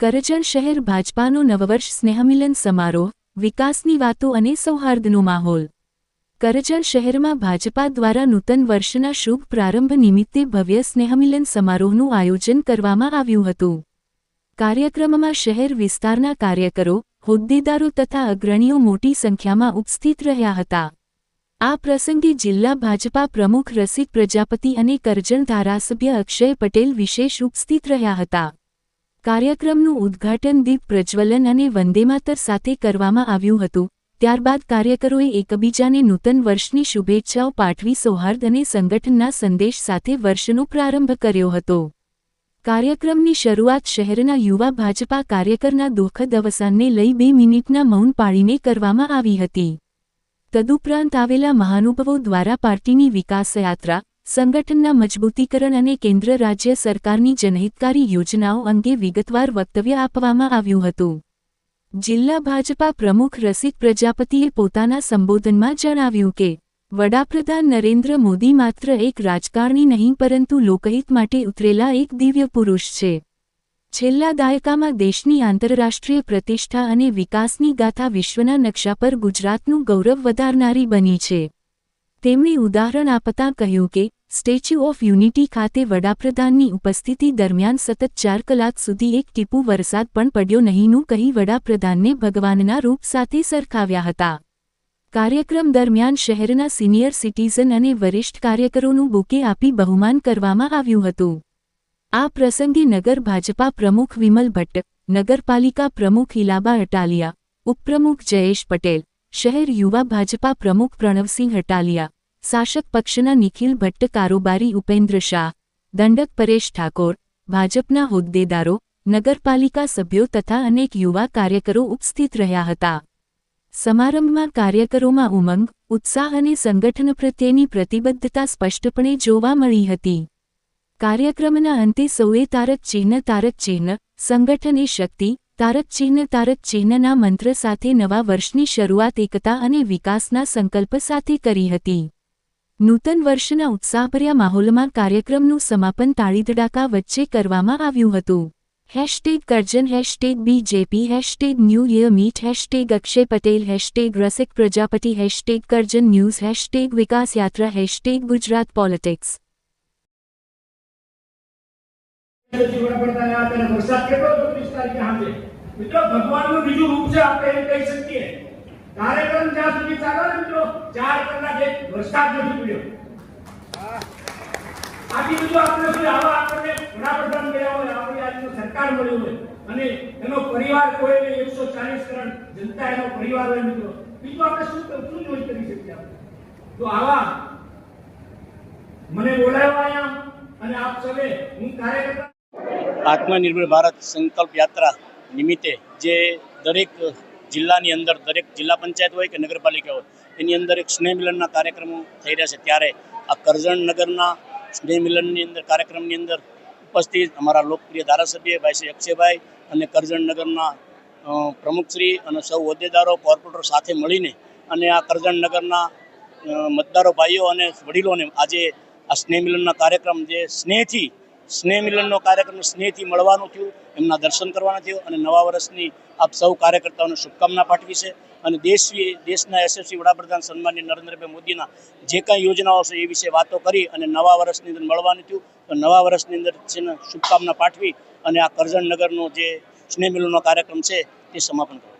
કરજણ શહેર ભાજપાનો નવવર્ષ સ્નેહમિલન સમારોહ, વિકાસની વાતો અને સૌહાર્દનો માહોલ. કરજણ શહેરમાં ભાજપા દ્વારા નૂતન વર્ષના શુભ પ્રારંભ નિમિત્તે ભવ્ય સ્નેહમિલન સમારોહનું આયોજન કરવામાં આવ્યું હતું. કાર્યક્રમમાં શહેર વિસ્તારના કાર્યકરો, હોદ્દેદારો તથા અગ્રણીઓ મોટી સંખ્યામાં ઉપસ્થિત રહ્યા હતા. આ પ્રસંગે જિલ્લા ભાજપા પ્રમુખ રસિક પ્રજાપતિ અને કરજણ ધારાસભ્ય અક્ષય પટેલ વિશેષ ઉપસ્થિત રહ્યા હતા. કાર્યક્રમનું ઉદ્ઘાટન દીપ પ્રજ્વલન અને વંદેમાતર સાથે કરવામાં આવ્યું હતું. ત્યારબાદ કાર્યકરોએ એકબીજાને નૂતન વર્ષની શુભેચ્છાઓ પાઠવી સૌહાર્દ અને સંગઠનના સંદેશ સાથે વર્ષનો પ્રારંભ કર્યો હતો. કાર્યક્રમની શરૂઆત શહેરના યુવા ભાજપા કાર્યકરના દુઃખદ અવસાનને લઈ બે મિનિટના મૌન પાળીને કરવામાં આવી હતી. તદુપરાંત આવેલા મહાનુભવો દ્વારા પાર્ટીની વિકાસયાત્રા સંગઠનના મજબૂતીકરણ અને કેન્દ્ર રાજ્ય સરકારની જનહિતકારી યોજનાઓ અંગે વિગતવાર વક્તવ્ય આપવામાં આવ્યું હતું. જિલ્લા ભાજપા પ્રમુખ રસિક પ્રજાપતિએ પોતાના સંબોધનમાં જણાવ્યું કે, વડાપ્રધાન નરેન્દ્ર મોદી માત્ર એક રાજકારણી નહીં, પરંતુ લોકહિત માટે ઉતરેલા એક દિવ્ય પુરુષ છે. છેલ્લા દાયકામાં દેશની આંતરરાષ્ટ્રીય પ્રતિષ્ઠા અને વિકાસની ગાથા વિશ્વના નકશા પર ગુજરાતનું ગૌરવ વધારનારી બની છે. તેમણે ઉદાહરણ આપતા કહ્યું કે, સ્ટેચ્યુ ઓફ યુનિટી ખાતે વડાપ્રધાનની ઉપસ્થિતિ દરમિયાન સતત ચાર કલાક સુધી એક ટીપુ વરસાદ પણ પડ્યો નહીંનું કહી વડાપ્રધાનને ભગવાનના રૂપ સાથે સરખાવ્યા હતા. કાર્યક્રમ દરમિયાન શહેરના સિનિયર સિટીઝન અને વરિષ્ઠ કાર્યકરોનું બુકે આપી બહુમાન કરવામાં આવ્યું હતું. આ પ્રસંગે નગર ભાજપા પ્રમુખ વિમલ ભટ્ટ, નગરપાલિકા પ્રમુખ ઇલાબા અટાલિયા, ઉપપ્રમુખ જયેશ પટેલ શહેર યુવા ભાજપા પ્રમુખ પ્રણવસિંહ હટાલિયા, શાસક પક્ષના નિખિલ ભટ્ટ, કારોબારી ઉપેન્દ્ર શાહ, દંડક પરેશ ઠાકોર, ભાજપના હોદ્દેદારો, નગરપાલિકા સભ્યો તથા અનેક યુવા કાર્યકરો ઉપસ્થિત રહ્યા હતા. સમારંભમાં કાર્યકરોમાં ઉમંગ, ઉત્સાહ અને સંગઠન પ્રત્યેની પ્રતિબદ્ધતા સ્પષ્ટપણે જોવા મળી હતી. કાર્યક્રમના અંતે સૌએ તારક ચિહ્ન તારક ચિહ્ન, સંગઠન શક્તિ તારક ચિહ્ન તારક ચિહ્નના મંત્ર સાથે નવા વર્ષની શરૂઆત એકતા અને વિકાસના સંકલ્પ સાથે કરી હતી. નૂતન વર્ષના ઉત્સાહભર્યા માહોલમાં કાર્યક્રમનું સમાપન તાળીધડાકા વચ્ચે કરવામાં આવ્યું હતું. Hashtag Karjan hashtag BJP hashtag new year meet hashtag Akshay Patel hashtag Rasik Prajapati hashtag Karjan news hashtag વિકાસ યાત્રા હેશટેગ ગુજરાત પોલિટિક્સ. અને એનો પરિવાર કોઈ એકસો ચાલીસ કરોડ જનતા એનો પરિવાર હોય બીજું આપણે શું શું જોઈ કરી શકીએ તો આવા મને બોલાવ્યા અહીંયા, અને આપ સૌએ હું કાર્યકર્તા આત્મનિર્ભર ભારત સંકલ્પ યાત્રા નિમિત્તે જે દરેક જિલ્લાની અંદર, દરેક જિલ્લા પંચાયત હોય કે નગરપાલિકા હોય, એની અંદર એક સ્નેહ મિલનના કાર્યક્રમો થઈ રહ્યા છે. ત્યારે આ કરજણ નગરના સ્નેહ મિલનની અંદર, કાર્યક્રમની અંદર ઉપસ્થિત અમારા લોકપ્રિય ધારાસભ્ય ભાઈ શ્રી અક્ષયભાઈ અને કરજણ નગરના પ્રમુખશ્રી અને સૌ હોદ્દેદારો, કોર્પોરેટર સાથે મળીને અને આ કરજણ નગરના મતદારો ભાઈઓ અને વડીલોને આજે આ સ્નેહ મિલનના કાર્યક્રમ જે સ્નેહથી સ્નેહ મિલનનો કાર્યક્રમ સ્નેહથી મળવાનું થયું, એમના દર્શન કરવાના થયું અને નવા વર્ષની આપ સૌ કાર્યકર્તાઓને શુભકામના પાઠવી છે. અને દેશ દેશના યશસ્વી વડાપ્રધાન સન્માનીય નરેન્દ્રભાઈ મોદીના જે કાંઈ યોજનાઓ છે એ વિશે વાતો કરી અને નવા વર્ષની અંદર મળવાનું થયું. તો નવા વર્ષની અંદર છે શુભકામના પાઠવી અને આ કરજણનગરનો જે સ્નેહ મિલનનો કાર્યક્રમ છે તે સમાપન કર્યો